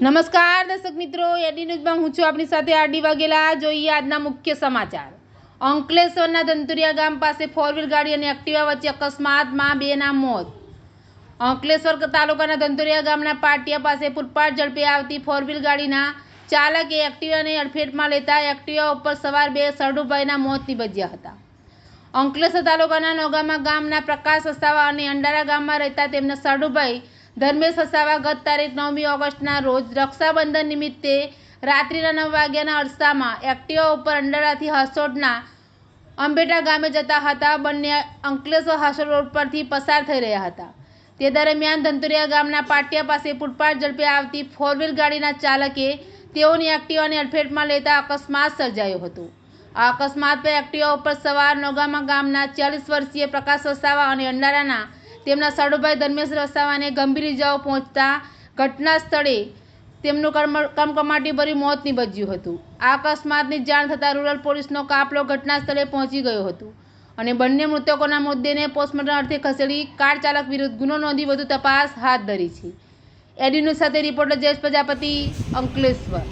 નમસ્કાર, દર્શક મિત્રો. એડી ન્યૂઝમાં હું છું આપણી સાથે આરડી વાઘેલા. જોઈએ આજના મુખ્ય સમાચાર. અંકલેશ્વરના ધંતુરિયા ગામ પાસે ફોર વ્હીલ ગાડી અને એક્ટિવા વચ્ચે અકસ્માતમાં બેના મોત. અંકલેશ્વર તાલુકાના ધંતુરિયા ગામના પાટિયા પાસે ફૂટપાથ ઝડપે આવતી ફોર વ્હીલ ગાડીના ચાલકે એક્ટિવાને અડફેટમાં લેતા એક્ટિવા ઉપર સવાર બે સરડુભાઈના મોત નીપજ્યા હતા. અંકલેશ્વર તાલુકાના નોગામા ગામના પ્રકાશ વસાવા અને અંડારા ગામમાં રહેતા તેમના સરડુભાઈ ધર્મેશ વસાવા ગત તારીખ નવમી ઓગસ્ટના રોજ રક્ષાબંધન નિમિત્તે રાત્રિના નવ વાગ્યાના અરસામાં એક્ટિવા ઉપર અંડારાથી હસોડના અંબેટા ગામે જતા હતા. બંને અંકલેશ્વર હાસોડ રોડ પરથી પસાર થઈ રહ્યા હતા. તે દરમિયાન ધંતુરિયા ગામના પાટિયા પાસે ફૂટપાથ ઝડપે આવતી ફોર વ્હીલ ગાડીના ચાલકે તેઓની એક્ટિવાને અડફેટમાં લેતા અકસ્માત સર્જાયો હતો. આ અકસ્માત પર એક્ટિવા ઉપર સવાર નોગામા ગામના ચાલીસ વર્ષીય પ્રકાશ વસાવા અને અંડારાના તેમના સાડુભાઈ ધર્મેશ રસાવાને ગંભીર ઇજાઓ પહોંચતા ઘટના સ્થળે તેમનું કમકમાટીભર્યું મોત નીપજ્યું હતું. આ અકસ્માતની જાણ થતાં રૂરલ પોલીસનો કાફલો ઘટના સ્થળે પહોંચી ગયો હતો અને બંને મૃતકોના મુદ્દેને પોસ્ટમોર્ટમ અર્થે ખસેડી કાર ચાલક વિરુદ્ધ ગુનો નોંધી વધુ તપાસ હાથ ધરી છે. એડી સાથે રિપોર્ટર જયેશ પ્રજાપતિ, અંકલેશ્વર.